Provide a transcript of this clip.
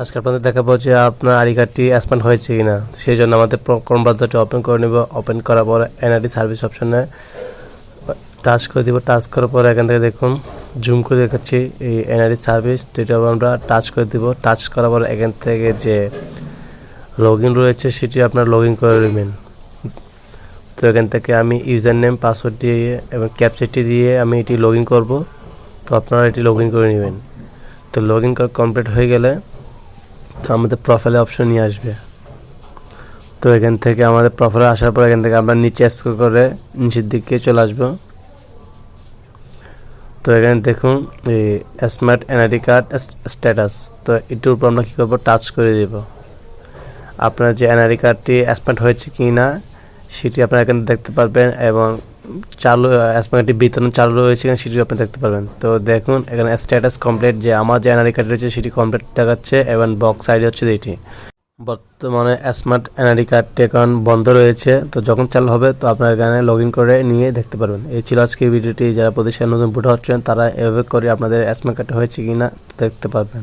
আজকে আপনাদের দেখাবো যে আপনার আই কার্ডটি অ্যাসপেন্ড হয়েছে কিনা। সেই জন্য আমাদের ক্রোম ওপেন করে নেব। ওপেন করার পর এনআইডি সার্ভিস অপশনে টাচ করে দিব। টাচ করার পর এখান থেকে দেখুন জুম করে দেখাচ্ছি এই এনআইডি সার্ভিস। এটা আমরা টাচ করে দিব। টাচ করার পর এখান থেকে যে লগ রয়েছে, সেটি আপনার লগ করে নেবেন। তো এখান থেকে আমি ইউজার নেম পাসওয়ার্ড দিয়ে এবং ক্যাপচারটি দিয়ে আমি এটি লগ করব। তো আপনারা এটি লগ করে নেবেন। তো লগ ইন কমপ্লিট হয়ে গেলে তো আমাদের প্রোফাইলে অপশন নিয়ে আসবে। তো এখান থেকে আমাদের প্রোফাইলে আসার পর এখান থেকে আমরা নিচে স্ক্রল করে নিচের দিকে চলে আসব। তো এখানে দেখুন, এই স্মার্ট এনআইডি কার্ড স্ট্যাটাস তো এটির উপর আমরা কী করব? টাচ করে দেব। আপনার যে এনআইডি কার্ডটি স্মার্ট হয়েছে কি না সেটি আপনারা এখানে দেখতে পারবেন এবং চালু স্মার্টটি বিতরণ চালু রয়েছে কিনা সেটি আপনি দেখতে পারবেন। তো দেখুন, এখানে স্ট্যাটাস কমপ্লিট যে আমার যে এনআইডি কার্ড রয়েছে সেটি কমপ্লিট দেখাচ্ছে এবং বক্স আইডি হচ্ছে এটি বর্তমানে স্মার্ট এনআইডি কার্ডটি এখন বন্ধ রয়েছে। তো যখন চালু হবে, তো আপনারা এখানে লগ করে নিয়ে দেখতে পারবেন। এই ছিল আজকের ভিডিওটি যারা প্রতিষ্ঠান নতুন ভোটার হচ্ছেন, তারা এভাবে করে আপনাদের স্মার্ট কার্ড হয়েছে কিনা দেখতে পারবেন।